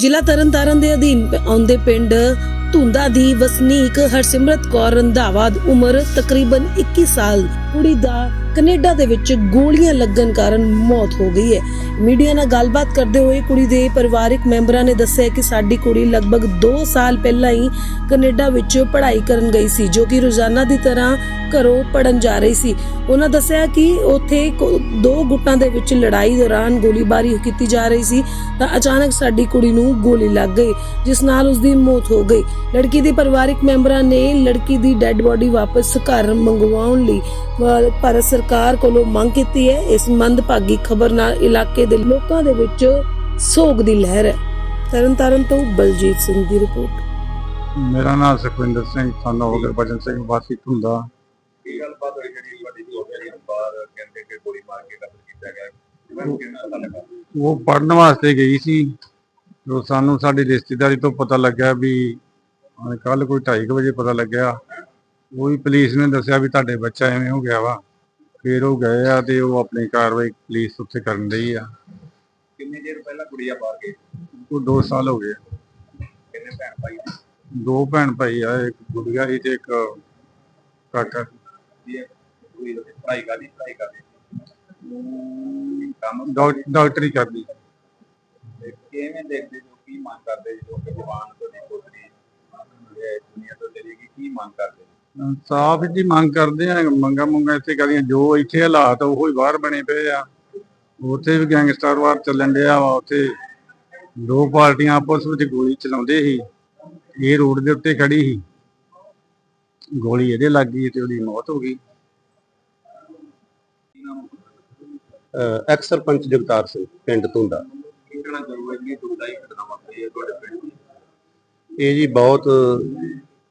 ਜ਼ਿਲ੍ਹਾ ਤਰਨਤਾਰਨ ਦੇ ਅਧੀਨ ਆਉਂਦੇ ਪਿੰਡ ਧੁੰਦਾ ਦੀ ਵਸਨੀਕ ਹਰਸਿਮਰਤ ਕੌਰ ਰੰਧਾਵਾ ਉਮਰ ਤਕਰੀਬਨ 21 ਸਾਲ ਕੁੜੀ ਦਾ ਕੈਨੇਡਾ ਦੇ ਵਿੱਚ ਗੋਲੀਆਂ ਲੱਗਣ ਕਾਰਨ ਮੌਤ ਹੋ ਗਈ ਹੈ। ਮੀਡੀਆ ਨਾਲ ਗੱਲਬਾਤ ਕਰਦੇ ਹੋਏ ਕੁੜੀ ਦੇ ਪਰਿਵਾਰਕ ਮੈਂਬਰਾਂ ਨੇ ਦੱਸਿਆ ਕਿ ਸਾਡੀ ਕੁੜੀ ਲਗਭਗ 2 ਸਾਲ ਪਹਿਲਾਂ ਹੀ ਕੈਨੇਡਾ ਵਿੱਚ ਪੜ੍ਹਾਈ ਕਰਨ ਗਈ ਸੀ ਜੋ ਕਿ ਰੋਜ਼ਾਨਾ ਦੀ ਤਰ੍ਹਾਂ ਘਰੋਂ ਪੜਨ ਜਾ ਰਹੀ ਸੀ। ਉਹਨਾਂ ਦੱਸਿਆ ਕਿ ਉੱਥੇ ਦੋ ਗੁੱਟਾਂ ਦੇ ਵਿੱਚ ਲੜਾਈ ਦੌਰਾਨ ਗੋਲੀਬਾਰੀ ਕੀਤੀ ਜਾ ਰਹੀ ਸੀ ਤਾਂ ਅਚਾਨਕ ਸਾਡੀ ਕੁੜੀ ਨੂੰ ਗੋਲੀ ਲੱਗ ਗਈ ਜਿਸ ਨਾਲ ਉਸ ਦੀ ਮੌਤ ਹੋ ਗਈ। ਲੜਕੀ ਦੇ ਪਰਿਵਾਰਕ ਮੈਂਬਰਾਂ ਨੇ ਲੜਕੀ ਦੀ ਡੈੱਡ ਬੋਡੀ ਵਾਪਸ ਘਰ ਮੰਗਵਾਉਣ ਲਈ ਅ, ਸਰਕਾਰ ਕੋਲੋਂ ਮੰਗ ਕੀਤੀ ਹੈ। ਇਸ ਮੰਦਭਾਗੀ ਖਬਰ ਨਾਲ ਇਲਾਕੇ ਦੇ ਲੋਕਾਂ ਦੇ ਵਿੱਚ ਸੋਗ ਦੀ ਲਹਿਰ ਹੈ। ਤਰਨਤਾਰਨ ਤੋਂ ਬਲਜੀਤ ਸਿੰਘ ਦੀ ਰਿਪੋਰਟ। ਮੇਰਾ ਨਾਮ ਸੁਖਵਿੰਦਰ ਸਿੰਘ ਸਾਨੂੰ ਗੁਰਬਚਨ ਸਿੰਘ ਵਾਸੀ ਹੁੰਦਾ ਕੀ ਗੱਲਬਾਤ ਹੋਈ ਜਿਹੜੀ ਤੁਹਾਡੀ ਦੋ ਜਿਹੜੀ ਬਾਹਰ ਕਹਿੰਦੇ ਕਿ ਗੋਲੀ ਮਾਰ ਕੇ ਕਤਲ ਕੀਤਾ ਗਿਆ? ਕਿਵੇਂ ਪਤਾ ਲੱਗਾ ਉਹ ਪੜਨ ਵਾਸਤੇ ਗਈ ਸੀ। ਜੋ ਸਾਨੂੰ ਸਾਡੀ ਰਿਸ਼ਤੇਦਾਰੀ ਤੋਂ ਪਤਾ ਲੱਗਿਆ ਵੀ ਕੱਲ ਕੋਈ 2:30 ਵਜੇ ਪਤਾ ਲੱਗਿਆ। ਉਹ ਵੀ ਪੁਲਿਸ ਨੇ ਦੱਸਿਆ ਵੀ ਤੁਹਾਡੇ ਬੱਚਾ ਐਵੇਂ ਹੋ ਗਿਆ ਵਾ। ਫਿਰ ਉਹ ਗਏ ਆ ਤੇ ਉਹ ਆਪਣੀ ਕਾਰਵਾਈ ਪੁਲਿਸ ਉੱਥੇ ਕਰਨ ਰਹੀ ਆ। ਕਿੰਨੇ ਚਿਰ ਪਹਿਲਾਂ ਕੁੜੀਆਂ ਬਾਹਰ ਗਈ? ਉਹ 2 ਸਾਲ ਹੋ ਗਏ। ਕਿੰਨੇ ਭੈਣ ਭਾਈ? ਦੋ ਭੈਣ ਭਾਈ ਆ ਇੱਕ ਗੁੜੀਆ ਸੀ ਤੇ ਇੱਕ ਕਾਕਾ। ਇਹ ਕਰਦੀ ਕਰਦੀ। ਕੰਮ ਡਾਕ- ਡਾਕਟਰੀ ਕਰਦੀ। ਤੇ ਕਿਵੇਂ ਦੇਖਦੇ ਜੋ ਕੀ ਮੰਗ ਕਰਦੇ ਜੋ ਕਿ ਜਵਾਨ ਤੋਂ ਦੀ ਪੁੱਤਰੀ ਇਹ ਦੁਨੀਆ ਤੋਂ ਚਲੀ ਗਈ ਕੀ ਮੰਗ ਕਰਦੇ? ਸਾਫ਼ ਜੀ ਮੰਗ ਕਰਦੇ ਆ ਮੰਗਾ ਮੁੰਗਾ ਇੱਥੇ ਕਰਦੀਆਂ ਜੋ ਇੱਥੇ ਹਾਲਾਤ ਉਹ ਹੀ ਬਾਹਰ ਬਣੇ ਪਏ ਆ। ਉੱਥੇ ਵੀ ਗੈਂਗਸਟਰ ਵਾਰ ਚੱਲਣ ਡਿਆ ਵਾ ਉੱਥੇ ਦੋ ਪਾਰਟੀਆਂ ਆਪਸ ਵਿੱਚ ਗੋਲੀ ਚਲਾਉਂਦੇ ਸੀ ਇਹ ਰੋਡ ਦੇ ਉੱਤੇ ਖੜੀ ਸੀ। ਗੋਲੀ ਇਹਦੇ ਲੱਗ ਗਈ ਤੇ ਉਹਦੀ ਮੌਤ ਹੋ ਗਈ। ਐਕਸ ਸਰਪੰਚ ਜਗਤਾਰ ਸਿੰਘ ਪਿੰਡ ਧੁੰਦਾ। ਕੀ ਕਹਿਣਾ ਜ਼ਰੂਰੀ ਹੈ ਕਿ ਦੁਖਦਾਈ ਘਟਨਾ ਵਾਪਰੀ ਹੈ ਤੁਹਾਡੇ ਪਿੰਡ ਦੀ। ਇਹ ਜੀ ਬਹੁਤ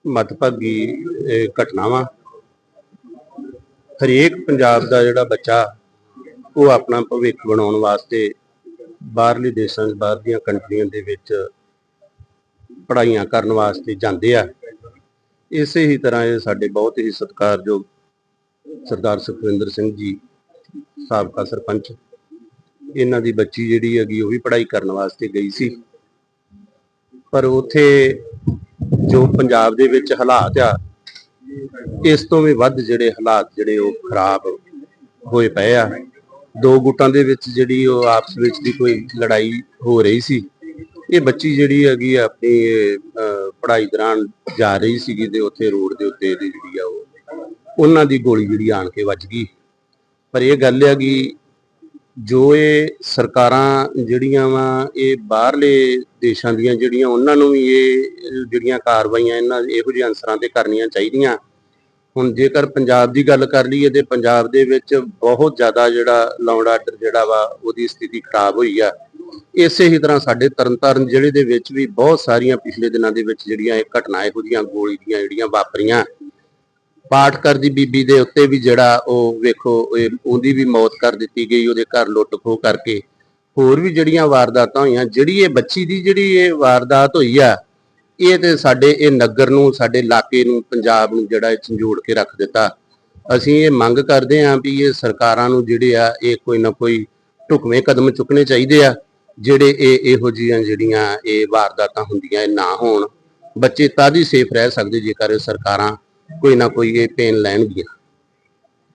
ਮਤਭਾਗੀ ਘਟਨਾਵਾਂ। ਹਰੇਕ ਪੰਜਾਬ ਦਾ ਜਿਹੜਾ ਬੱਚਾ, ਉਹ ਆਪਣਾ ਭਵਿੱਖ ਬਣਾਉਣ ਵਾਸਤੇ ਬਾਹਰਲੇ ਦੇਸ਼ਾਂ 'ਚ ਬਾਹਰ ਦੀਆਂ ਕੰਟਰੀਆਂ ਦੇ ਵਿੱਚ ਪੜ੍ਹਾਈਆਂ ਕਰਨ ਵਾਸਤੇ ਜਾਂਦੇ ਆ। ਇਸੇ ਹੀ ਤਰ੍ਹਾਂ ਇਹ ਸਾਡੇ ਬਹੁਤ ਹੀ ਸਤਿਕਾਰਯੋਗ ਸਰਦਾਰ ਸੁਖਵਿੰਦਰ ਸਿੰਘ ਜੀ, ਸਾਬਕਾ ਸਰਪੰਚ। ਇਹਨਾਂ ਦੀ ਬੱਚੀ ਜਿਹੜੀ ਹੈਗੀ, ਉਹ ਵੀ ਪੜ੍ਹਾਈ ਕਰਨ ਵਾਸਤੇ ਗਈ ਸੀ। ਪਰ ਉਥੇ ਜੋ ਪੰਜਾਬ ਦੇ ਵਿੱਚ ਹਾਲਾਤ ਆ ਇਸ ਤੋਂ ਵੀ ਵੱਧ ਜਿਹੜੇ ਹਾਲਾਤ ਜਿਹੜੇ ਉਹ ਖਰਾਬ ਹੋਏ ਪਏ ਆ। ਦੋ ਗੁੱਟਾਂ ਦੇ ਵਿੱਚ ਜਿਹੜੀ ਉਹ ਆਪਸ ਵਿੱਚ ਦੀ ਕੋਈ ਲੜਾਈ ਹੋ ਰਹੀ ਸੀ। ਇਹ ਬੱਚੀ ਜਿਹੜੀ ਹੈਗੀ ਆਪਣੀ ਅਹ, ਪੜ੍ਹਾਈ ਦੌਰਾਨ ਜਾ ਰਹੀ ਸੀਗੀ ਤੇ ਉੱਥੇ ਰੋਡ ਦੇ ਉੱਤੇ ਇਹਦੀ ਜਿਹੜੀ ਆ ਉਹ ਉਹਨਾਂ ਦੀ ਗੋਲੀ ਜਿਹੜੀ ਆਣ ਕੇ ਵੱਜ ਗਈ। ਪਰ ਇਹ ਗੱਲ ਆ ਕਿ ਜੋ ਇਹ ਸਰਕਾਰਾਂ ਜਿਹੜੀਆਂ ਵਾ, ਇਹ ਬਾਹਰਲੇ ਦੇਸ਼ਾਂ ਦੀਆਂ ਜਿਹੜੀਆਂ, ਉਹਨਾਂ ਨੂੰ ਵੀ ਇਹ, ਜਿਹੜੀਆਂ ਕਾਰਵਾਈਆਂ ਇਹਨਾਂ ਇਹੋ ਜਿਹੇ ਅਨਸਰਾਂ ਤੇ ਕਰਨੀਆਂ ਚਾਹੀਦੀਆਂ। ਹੁਣ ਜੇਕਰ ਪੰਜਾਬ ਦੀ ਗੱਲ ਕਰ ਲਈਏ ਤੇ ਪੰਜਾਬ ਦੇ ਵਿੱਚ ਬਹੁਤ ਜ਼ਿਆਦਾ ਜਿਹੜਾ ਲਾਉਡ ਆਰਡਰ ਜਿਹੜਾ ਵਾ, ਉਹਦੀ ਸਥਿਤੀ ਖਰਾਬ ਹੋਈ ਆ। ਇਸੇ ਹੀ ਤਰ੍ਹਾਂ ਸਾਡੇ ਤਰਨਤਾਰਨ ਜ਼ਿਲ੍ਹੇ ਦੇ ਵਿੱਚ ਵੀ ਬਹੁਤ ਸਾਰੀਆਂ ਪਿਛਲੇ ਦਿਨਾਂ ਦੇ ਵਿੱਚ ਜਿਹੜੀਆਂ ਇਹ ਘਟਨਾ ਇਹੋ ਜਿਹੀਆਂ ਗੋਲੀ ਦੀਆਂ ਜਿਹੜੀਆਂ ਵਾਪਰੀਆਂ। ਪਾਠਕਰ ਦੀ ਬੀਬੀ ਦੇ ਉੱਤੇ ਵੀ ਜਿਹੜਾ ਉਹ ਵੇਖੋ, ਇਹ ਉਹਦੀ ਵੀ ਮੌਤ ਕਰ ਦਿੱਤੀ ਗਈ, ਉਹਦੇ ਘਰ ਲੁੱਟ ਖੋਹ ਕਰਕੇ। ਹੋਰ ਵੀ ਜਿਹੜੀਆਂ ਵਾਰਦਾਤਾਂ ਹੋਈਆਂ, ਜਿਹੜੀ ਇਹ ਬੱਚੀ ਦੀ ਜਿਹੜੀ ਇਹ ਵਾਰਦਾਤ ਹੋਈ ਆ, ਇਹ ਤੇ ਸਾਡੇ, ਇਹ ਨਗਰ ਨੂੰ, ਸਾਡੇ ਇਲਾਕੇ ਨੂੰ, ਪੰਜਾਬ ਨੂੰ ਜਿਹੜਾ ਇਹ ਝੰਜੋੜ ਕੇ ਰੱਖ ਦਿੱਤਾ। ਅਸੀਂ ਇਹ ਮੰਗ ਕਰਦੇ ਹਾਂ ਵੀ ਇਹ ਸਰਕਾਰਾਂ ਨੂੰ ਜਿਹੜੇ ਆ, ਇਹ ਕੋਈ ਨਾ ਕੋਈ ਢੁਕਵੇਂ ਕਦਮ ਚੁੱਕਣੇ ਚਾਹੀਦੇ ਆ, ਜਿਹੜੇ ਇਹ ਇਹੋ ਜਿਹੀਆਂ ਜਿਹੜੀਆਂ ਇਹ ਵਾਰਦਾਤਾਂ ਹੁੰਦੀਆਂ, ਇਹ ਨਾ ਹੋਣ। ਬੱਚੇ ਤਾਂ ਹੀ ਸੇਫ ਰਹਿ ਸਕਦੇ ਜੇਕਰ ਇਹ ਸਰਕਾਰਾਂ ਕੋਈ ਨਾ ਕੋਈ ਇਹ ਪੇਨ ਲੈਣਗੀਆਂ।